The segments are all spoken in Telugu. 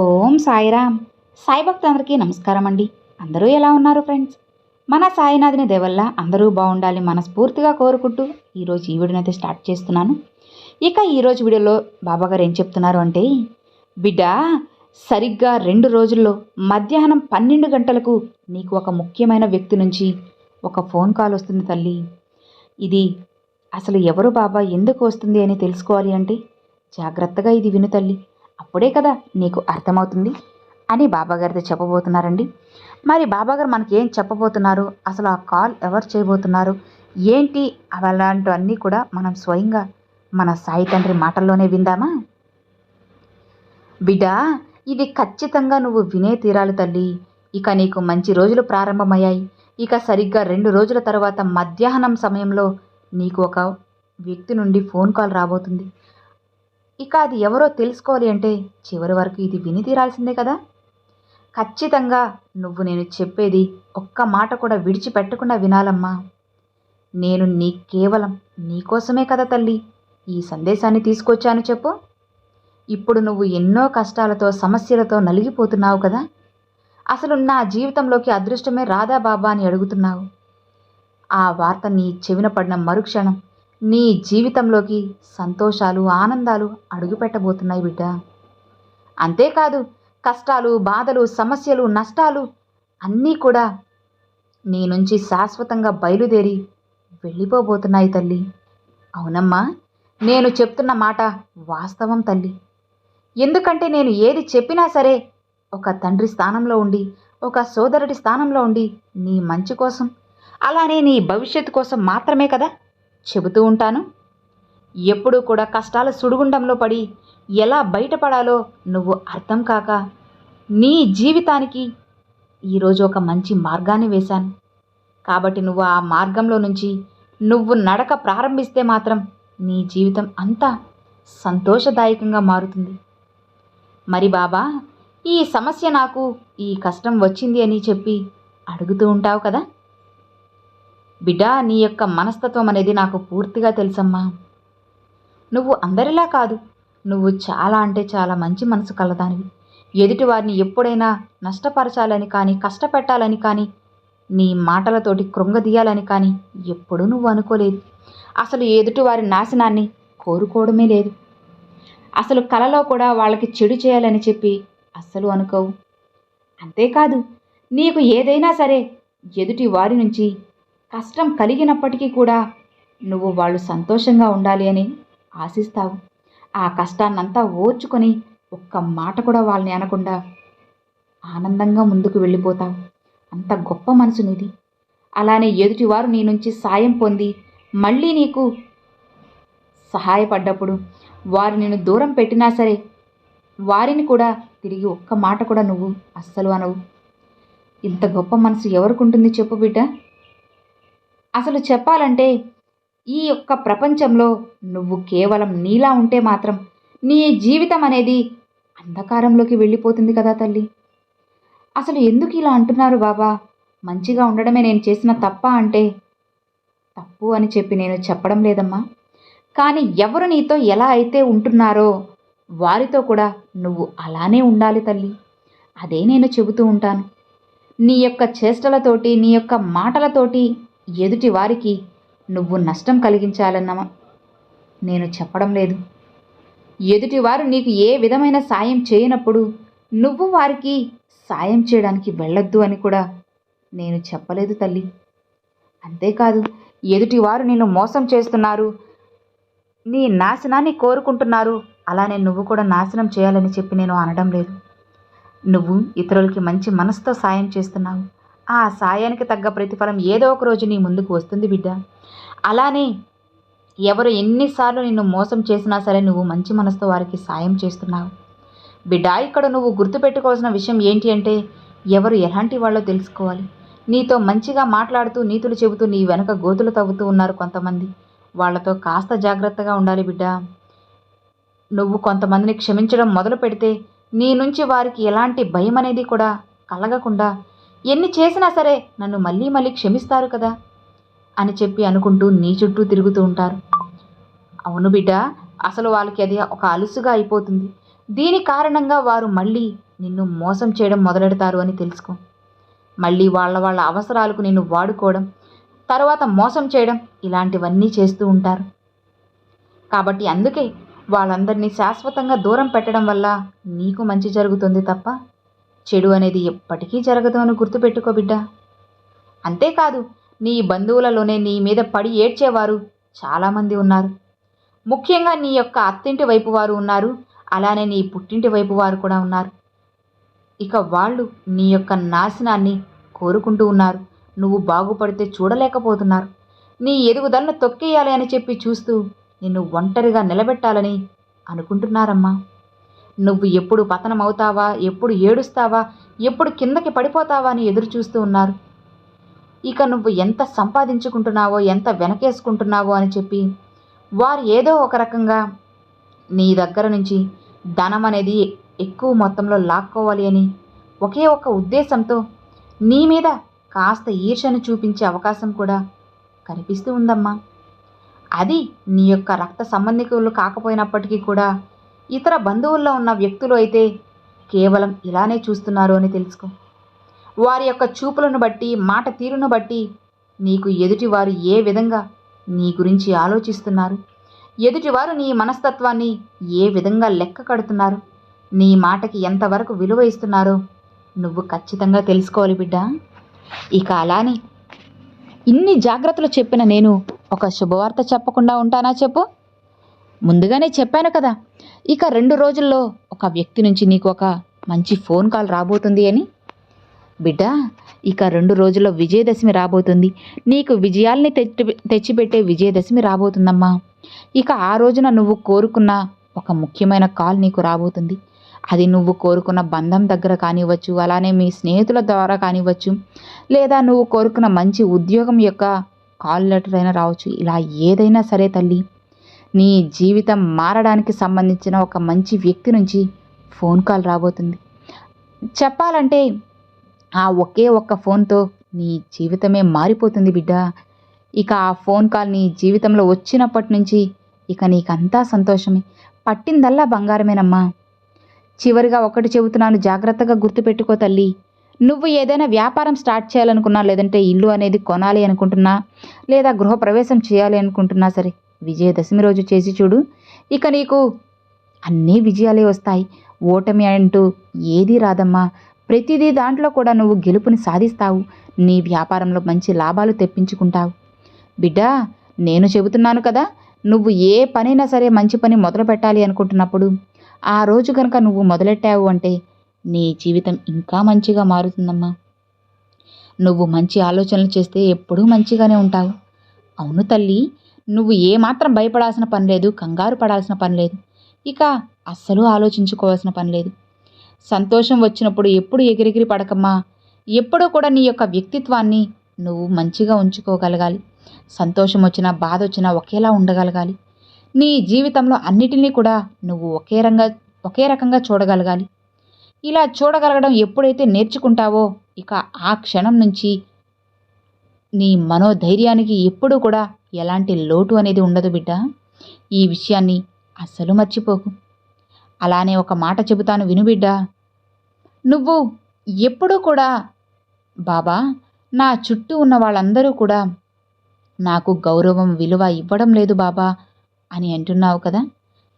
ఓం సాయిరామ్. సాయి భక్తులందరికీ నమస్కారం అండి అందరూ ఎలా ఉన్నారు ఫ్రెండ్స్? మన సాయినాథుని దేవల్ల అందరూ బాగుండాలి మనస్ఫూర్తిగా కోరుకుంటూ ఈరోజు ఈ వీడియోని అయితే స్టార్ట్ చేస్తున్నాను. ఇక ఈరోజు వీడియోలో బాబాగారు ఏం చెప్తున్నారు అంటే బిడ్డ సరిగ్గా రెండు రోజుల్లో మధ్యాహ్నం పన్నెండు గంటలకు నీకు ఒక ముఖ్యమైన వ్యక్తి నుంచి ఒక ఫోన్ కాల్ వస్తుంది తల్లి. ఇది అసలు ఎవరు బాబా? ఎందుకు వస్తుంది అని తెలుసుకోవాలి అంటే జాగ్రత్తగా ఇది విను తల్లి. అప్పుడే కదా నీకు అర్థమవుతుంది అని బాబాగారితో చెప్పబోతున్నారండి. మరి బాబాగారు మనకి ఏం చెప్పబోతున్నారు? అసలు ఆ కాల్ ఎవరు చేయబోతున్నారు? ఏంటి అలాంటివన్నీ కూడా మనం స్వయంగా మన సాయి తండ్రి మాటల్లోనే విందామా? బిడ్డ ఇది ఖచ్చితంగా నువ్వు వినే తీరాలి తల్లి. ఇక నీకు మంచి రోజులు ప్రారంభమయ్యాయి. ఇక సరిగ్గా రెండు రోజుల తర్వాత మధ్యాహ్నం సమయంలో నీకు ఒక వ్యక్తి నుండి ఫోన్ కాల్ రాబోతుంది. ఇక అది ఎవరో తెలుసుకోవాలి అంటే చివరి వరకు ఇది విని తీరాల్సిందే కదా. ఖచ్చితంగా నువ్వు నేను చెప్పేది ఒక్క మాట కూడా విడిచిపెట్టకుండా వినాలమ్మా. నేను నీ కేవలం నీకోసమే కదా తల్లి ఈ సందేశాన్ని తీసుకొచ్చాను చెప్పు. ఇప్పుడు నువ్వు ఎన్నో కష్టాలతో సమస్యలతో నలిగిపోతున్నావు కదా. అసలు నా జీవితంలోకి అదృష్టమే రాదా బాబా అని అడుగుతున్నావు. ఆ వార్త నీ చెవిన పడిన మరుక్షణం నీ జీవితంలోకి సంతోషాలు ఆనందాలు అడుగుపెట్టబోతున్నాయి బిడ్డ. అంతేకాదు కష్టాలు బాధలు సమస్యలు నష్టాలు అన్నీ కూడా నీ నుంచి శాశ్వతంగా బయలుదేరి వెళ్ళిపోబోతున్నాయి తల్లి. అవునమ్మా నేను చెప్తున్న మాట వాస్తవం తల్లి. ఎందుకంటే నేను ఏది చెప్పినా సరే ఒక తండ్రి స్థానంలో ఉండి ఒక సోదరుడి స్థానంలో ఉండి నీ మంచి కోసం అలానే నీ భవిష్యత్తు కోసం మాత్రమే కదా చెబుతూ ఉంటాను. ఎప్పుడూ కూడా కష్టాల సుడిగుండంలో పడి ఎలా బయటపడాలో నువ్వు అర్థం కాక నీ జీవితానికి ఈరోజు ఒక మంచి మార్గాన్ని వేశాను. కాబట్టి నువ్వు ఆ మార్గంలో నుంచి నువ్వు నడక ప్రారంభిస్తే మాత్రం నీ జీవితం అంతా సంతోషదాయకంగా మారుతుంది. మరి బాబా ఈ సమస్య నాకు ఈ కష్టం వచ్చింది అని చెప్పి అడుగుతూ ఉంటావు కదా? బిడ్డా నీ యొక్క మనస్తత్వం అనేది నాకు పూర్తిగా తెలుసమ్మా. నువ్వు అందరిలా కాదు. నువ్వు చాలా అంటే చాలా మంచి మనసు కలదానివి. ఎదుటి వారిని ఎప్పుడైనా నష్టపరచాలని కానీ కష్టపెట్టాలని కానీ నీ మాటలతోటి కృంగదీయాలని కానీ ఎప్పుడూ నువ్వు అనుకోలేదు. అసలు ఎదుటి వారి నాశనాన్ని కోరుకోవడమే లేదు. అసలు కలలో కూడా వాళ్ళకి చెడు చేయాలని చెప్పి అస్సలు అనుకోవు. అంతేకాదు నీకు ఏదైనా సరే ఎదుటి వారి నుంచి కష్టం కలిగినప్పటికీ కూడా నువ్వు వాళ్ళు సంతోషంగా ఉండాలి అని ఆశిస్తావు. ఆ కష్టాన్నంతా ఓర్చుకొని ఒక్క మాట కూడా వాళ్ళని అనకుండా ఆనందంగా ముందుకు వెళ్ళిపోతావు. అంత గొప్ప మనసు నీది. అలానే ఎదుటివారు నీ నుంచి సాయం పొంది మళ్ళీ నీకు సహాయపడ్డప్పుడు వారు నిన్ను దూరం పెట్టినా సరే వారిని కూడా తిరిగి ఒక్క మాట కూడా నువ్వు అస్సలు అనవు. ఇంత గొప్ప మనసు ఎవరికి ఉంటుంది చెప్పు బిడ్డ? అసలు చెప్పాలంటే ఈ యొక్క ప్రపంచంలో నువ్వు కేవలం నీలా ఉంటే మాత్రం నీ జీవితం అనేది అంధకారంలోకి వెళ్ళిపోతుంది కదా తల్లి. అసలు ఎందుకు ఇలా అంటున్నారు బాబా? మంచిగా ఉండడమే నేను చేసిన తప్ప అంటే తప్పు అని చెప్పి నేను చెప్పడం లేదమ్మా. కానీ ఎవరు నీతో ఎలా అయితే ఉంటున్నారో వారితో కూడా నువ్వు అలానే ఉండాలి తల్లి. అదే నేను చెబుతూ ఉంటాను. నీ యొక్క చేష్టలతోటి నీ యొక్క మాటలతోటి ఎదుటి వారికి నువ్వు నష్టం కలిగించాలన్నమా. నేను చెప్పడం లేదు. ఎదుటివారు నీకు ఏ విధమైన సాయం చేయనప్పుడు నువ్వు వారికి సాయం చేయడానికి వెళ్ళొద్దు అని కూడా నేను చెప్పలేదు తల్లి. అంతేకాదు ఎదుటివారు నిన్ను మోసం చేస్తున్నారు. నీ నాశనాన్ని కోరుకుంటున్నారు. అలానే నువ్వు కూడా నాశనం చేయాలని చెప్పి నేను అనడం లేదు. నువ్వు ఇతరులకి మంచి మనసుతో సాయం చేస్తున్నావు. ఆ సాయానికి తగ్గ ప్రతిఫలం ఏదో ఒక రోజు నీ ముందుకు వస్తుంది బిడ్డ. అలానే ఎవరు ఎన్నిసార్లు నిన్ను మోసం చేసినా సరే నువ్వు మంచి మనసుతో వారికి సాయం చేస్తున్నావు. బిడ్డ ఇక్కడ నువ్వు గుర్తుపెట్టుకోవాల్సిన విషయం ఏంటి అంటే ఎవరు ఎలాంటి వాళ్ళో తెలుసుకోవాలి. నీతో మంచిగా మాట్లాడుతూ నీతులు చెబుతూ నీ వెనక గోతులు తవ్వుతూ ఉన్నారు కొంతమంది. వాళ్ళతో కాస్త జాగ్రత్తగా ఉండాలి బిడ్డ. నువ్వు కొంతమందిని క్షమించడం మొదలు పెడితే నీ నుంచి వారికి ఎలాంటి భయం అనేది కూడా కలగకుండా ఎన్ని చేసినా సరే నన్ను మళ్ళీ మళ్ళీ క్షమిస్తారు కదా? అని చెప్పి అనుకుంటూ నీ చుట్టూ తిరుగుతూ ఉంటారు. అవును బిడ్డ అసలు వాళ్ళకి అది ఒక అలుసుగా అయిపోతుంది. దీని కారణంగా వారు మళ్ళీ నిన్ను మోసం చేయడం మొదలెడతారు అని తెలుసుకో. మళ్ళీ వాళ్ళ వాళ్ళ అవసరాలకు నిన్ను వాడుకోవడం తర్వాత మోసం చేయడం ఇలాంటివన్నీ చేస్తూ ఉంటారు. కాబట్టి అందుకే వాళ్ళందరినీ శాశ్వతంగా దూరం పెట్టడం వల్ల నీకు మంచి జరుగుతుంది తప్ప చెడు అనేది ఎప్పటికీ జరగదు అని గుర్తుపెట్టుకో బిడ్డ. అంతేకాదు నీ బంధువులలోనే నీ మీద పడి ఏడ్చేవారు చాలామంది ఉన్నారు. ముఖ్యంగా నీ యొక్క అత్తింటి వైపు వారు ఉన్నారు. అలానే నీ పుట్టింటి వైపు వారు కూడా ఉన్నారు. ఇక వాళ్ళు నీ యొక్క నాశనాన్ని కోరుకుంటూ ఉన్నారు. నువ్వు బాగుపడితే చూడలేకపోతున్నారు. నీ ఎదుగుదలను తొక్కేయాలి అని చెప్పి చూస్తూ నిన్ను ఒంటరిగా నిలబెట్టాలని అనుకుంటున్నారమ్మా. నువ్వు ఎప్పుడు పతనం అవుతావా ఎప్పుడు ఏడుస్తావా? ఎప్పుడు కిందకి పడిపోతావా అని ఎదురు చూస్తూ ఉన్నారు. ఇక నువ్వు ఎంత సంపాదించుకుంటున్నావో ఎంత వెనకేసుకుంటున్నావో అని చెప్పి వారు ఏదో ఒక రకంగా నీ దగ్గర నుంచి ధనం అనేది ఎక్కువ మొత్తంలో లాక్కోవాలి అని ఒకే ఒక ఉద్దేశంతో నీ మీద కాస్త ఈర్షను చూపించే అవకాశం కూడా కనిపిస్తూ ఉందమ్మా. అది నీ యొక్క రక్త సంబంధికులు కాకపోయినప్పటికీ కూడా ఇతర బంధువుల్లో ఉన్న వ్యక్తులు అయితే కేవలం ఇలానే చూస్తున్నారు అని తెలుసుకో. వారి యొక్క చూపులను బట్టి మాట తీరును బట్టి నీకు ఎదుటివారు ఏ విధంగా నీ గురించి ఆలోచిస్తున్నారు? ఎదుటివారు నీ మనస్తత్వాన్ని ఏ విధంగా లెక్క కడుతున్నారు? నీ మాటకి ఎంతవరకు విలువ ఇస్తున్నారో నువ్వు ఖచ్చితంగా తెలుసుకోవాలి బిడ్డ. ఇక అలానే ఇన్ని జాగ్రత్తలు చెప్పిన నేను ఒక శుభవార్త చెప్పకుండా ఉంటానా చెప్పు? ముందుగానే చెప్పాను కదా ఇక రెండు రోజుల్లో ఒక వ్యక్తి నుంచి నీకు ఒక మంచి ఫోన్ కాల్ రాబోతుంది అని? బిడ్డ ఇక రెండు రోజుల్లో విజయదశమి రాబోతుంది. నీకు విజయాల్ని తెచ్చి తెచ్చిపెట్టే విజయదశమి రాబోతుందమ్మా. ఇక ఆ రోజున నువ్వు కోరుకున్న ఒక ముఖ్యమైన కాల్ నీకు రాబోతుంది. అది నువ్వు కోరుకున్న బంధం దగ్గర కానివ్వచ్చు అలానే మీ స్నేహితుల ద్వారా కానివ్వచ్చు లేదా నువ్వు కోరుకున్న మంచి ఉద్యోగం యొక్క కాల్ లెటర్ అయినా రావచ్చు. ఇలా ఏదైనా సరే తల్లి నీ జీవితం మారడానికి సంబంధించిన ఒక మంచి వ్యక్తి నుంచి ఫోన్ కాల్ రాబోతుంది. చెప్పాలంటే ఆ ఒకే ఒక్క ఫోన్తో నీ జీవితమే మారిపోతుంది బిడ్డ. ఇక ఆ ఫోన్ కాల్ నీ జీవితంలో వచ్చినప్పటి నుంచి ఇక నీకంతా సంతోషమే. పట్టిందల్లా బంగారమేనమ్మా. చివరిగా ఒకటి చెబుతున్నాను జాగ్రత్తగా గుర్తుపెట్టుకో తల్లి. నువ్వు ఏదైనా వ్యాపారం స్టార్ట్ చేయాలనుకున్నా లేదంటే ఇల్లు అనేది కొనాలి అనుకుంటున్నా లేదా గృహప్రవేశం చేయాలి అనుకుంటున్నా సరే విజయదశమి రోజు చేసి చూడు. ఇక నీకు అన్నీ విజయాలే వస్తాయి. ఓటమి అంటూ ఏదీ రాదమ్మా. ప్రతిదీ దాంట్లో కూడా నువ్వు గెలుపుని సాధిస్తావు. నీ వ్యాపారంలో మంచి లాభాలు తెప్పించుకుంటావు. బిడ్డా నేను చెబుతున్నాను కదా నువ్వు ఏ పనైనా సరే మంచి పని మొదలు పెట్టాలి అనుకుంటున్నప్పుడు ఆ రోజు కనుక నువ్వు మొదలెట్టావు అంటే నీ జీవితం ఇంకా మంచిగా మారుతుందమ్మా. నువ్వు మంచి ఆలోచనలు చేస్తే ఎప్పుడూ మంచిగానే ఉంటావు. అవును తల్లి నువ్వు ఏమాత్రం భయపడాల్సిన పని లేదు కంగారు పడాల్సిన పని లేదు. ఇక అస్సలు ఆలోచించుకోవాల్సిన పని లేదు. సంతోషం వచ్చినప్పుడు ఎప్పుడు ఎగిరెగిరి పడకమ్మా. ఎప్పుడూ కూడా నీ యొక్క వ్యక్తిత్వాన్ని నువ్వు మంచిగా ఉంచుకోగలగాలి. సంతోషం వచ్చినా బాధ వచ్చినా ఒకేలా ఉండగలగాలి. నీ జీవితంలో అన్నిటినీ కూడా నువ్వు ఒకే రంగా ఒకే రకంగా చూడగలగాలి. ఇలా చూడగలగడం ఎప్పుడైతే నేర్చుకుంటావో ఇక ఆ క్షణం నుంచి నీ మనోధైర్యానికి ఎప్పుడూ కూడా ఎలాంటి లోటు అనేది ఉండదు బిడ్డ. ఈ విషయాన్ని అస్సలు మర్చిపోకు. అలానే ఒక మాట చెబుతాను విను బిడ్డ. నువ్వు ఎప్పుడూ కూడా బాబా నా చుట్టూ ఉన్న వాళ్ళందరూ కూడా నాకు గౌరవం విలువ ఇవ్వడం లేదు బాబా అని అంటున్నావు కదా.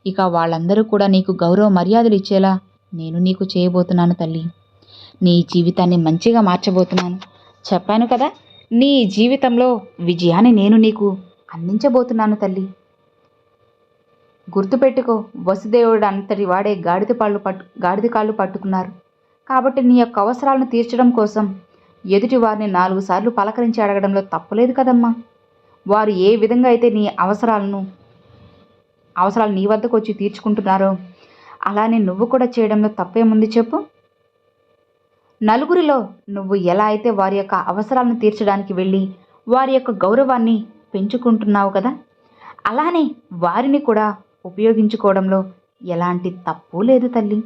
ఇక వాళ్ళందరూ కూడా నీకు గౌరవ మర్యాదలు ఇచ్చేలా నేను నీకు చేయబోతున్నాను తల్లి. నీ జీవితాన్ని మంచిగా మార్చబోతున్నాను. చెప్పాను కదా నీ జీవితంలో విజయాన్ని నేను నీకు అందించబోతున్నాను తల్లి. గుర్తుపెట్టుకో వసుదేవుడు అంతటి వాడే గాడిద పాళ్ళు పట్టు గాడిద కాళ్ళు పట్టుకున్నారు. కాబట్టి నీ యొక్క అవసరాలను తీర్చడం కోసం ఎదుటి వారిని నాలుగు సార్లు పలకరించి అడగడంలో తప్పులేదు కదమ్మా. వారు ఏ విధంగా అయితే నీ అవసరాలను అవసరాలు నీ వద్దకు వచ్చి తీర్చుకుంటున్నారో అలానే నువ్వు కూడా చేయడంలో తప్పేముంది చెప్పు. నలుగురిలో నువ్వు ఎలా అయితే వారి యొక్క అవసరాలను తీర్చడానికి వెళ్ళి వారి యొక్క గౌరవాన్ని పెంచుకుంటున్నావు కదా? అలానే వారిని కూడా ఉపయోగించుకోవడంలో ఎలాంటి తప్పు లేదు తల్లి.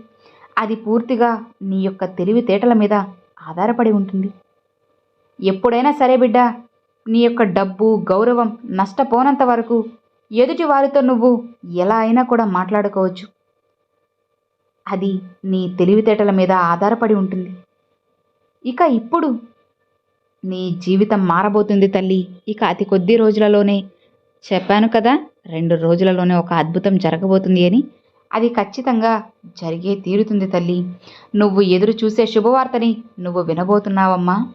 అది పూర్తిగా నీ యొక్క తెలివితేటల మీద ఆధారపడి ఉంటుంది. ఎప్పుడైనా సరే బిడ్డ నీ యొక్క డబ్బు గౌరవం నష్టపోనంత వరకు ఎదుటి వారితో నువ్వు ఎలా అయినా కూడా మాట్లాడుకోవచ్చు. అది నీ తెలివితేటల మీద ఆధారపడి ఉంటుంది. ఇక ఇప్పుడు నీ జీవితం మారబోతుంది తల్లి. ఇక అతి కొద్ది రోజులలోనే చెప్పాను కదా రెండు రోజులలోనే ఒక అద్భుతం జరగబోతుంది అని. అది ఖచ్చితంగా జరిగే తీరుతుంది తల్లి. నువ్వు ఎదురు చూసే శుభవార్తని నువ్వు వినబోతున్నావమ్మా.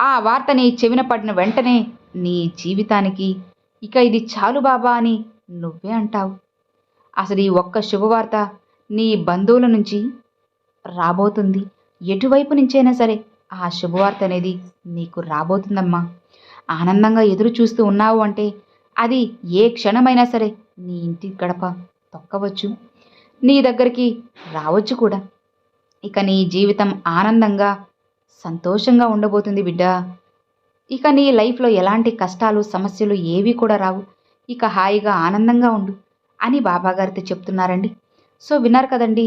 ఆ వార్తని చెవిన పడిన వెంటనే నీ జీవితానికి ఇక ఇది చాలు బాబా అని నువ్వే అంటావు. అసలు ఈ ఒక్క శుభవార్త నీ బంధువుల నుంచి రాబోతుంది. ఎటువైపు నుంచైనా సరే ఆ శుభవార్త అనేది నీకు రాబోతుందమ్మా. ఆనందంగా ఎదురు చూస్తూ ఉన్నావు అంటే అది ఏ క్షణమైనా సరే నీ ఇంటి గడప తొక్కవచ్చు. నీ దగ్గరికి రావచ్చు కూడా. ఇక నీ జీవితం ఆనందంగా సంతోషంగా ఉండబోతుంది బిడ్డ. ఇక నీ లైఫ్లో ఎలాంటి కష్టాలు సమస్యలు ఏవి కూడా రావు. ఇక హాయిగా ఆనందంగా ఉండు అని బాబాగారితో చెప్తున్నారండి. సో విన్నారు కదండి